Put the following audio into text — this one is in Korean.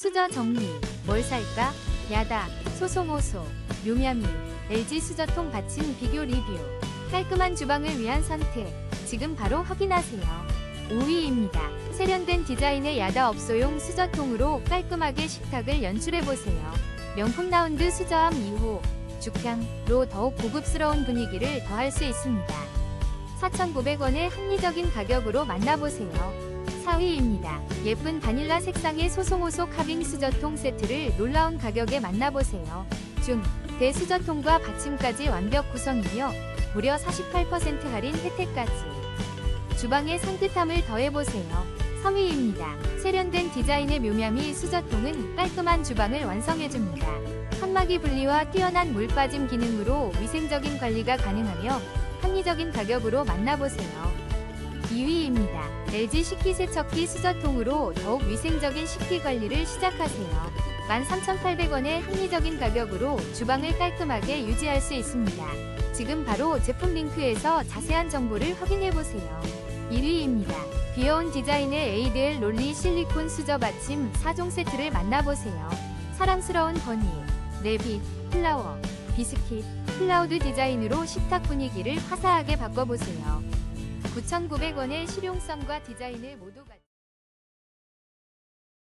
수저 정리, 뭘 살까? 야다, 소송호소, 묘미야미, LG 수저통 받침 비교 리뷰. 깔끔한 주방을 위한 선택. 지금 바로 확인하세요. 5위입니다. 세련된 디자인의 야다 업소용 수저통으로 깔끔하게 식탁을 연출해보세요. 명품 라운드 수저함 2호, 죽향로 더욱 고급스러운 분위기를 더할 수 있습니다. 4,900원의 합리적인 가격으로 만나보세요. 4위입니다. 예쁜 바닐라 색상의 소송호소 카빙 수저통 세트를 놀라운 가격에 만나보세요. 중, 대수저통과 받침까지 완벽 구성이며 무려 48% 할인 혜택까지. 주방의 산뜻함을 더해보세요. 3위입니다. 세련된 디자인의 묘미함이 수저통은 깔끔한 주방을 완성해줍니다. 칸막이 분리와 뛰어난 물 빠짐 기능으로 위생적인 관리가 가능하며 합리적인 가격으로 만나보세요. 2위입니다. LG 식기세척기 수저통으로 더욱 위생적인 식기 관리를 시작하세요. 13,800원의 합리적인 가격으로 주방을 깔끔하게 유지할 수 있습니다. 지금 바로 제품 링크에서 자세한 정보를 확인해보세요. 1위입니다. 귀여운 디자인의 ADL 롤리 실리콘 수저 받침 4종 세트를 만나보세요. 사랑스러운 버니, 레빗, 플라워, 비스킷, 클라우드 디자인으로 식탁 분위기를 화사하게 바꿔보세요. 9,900원의 실용성과 디자인을 모두 갖춘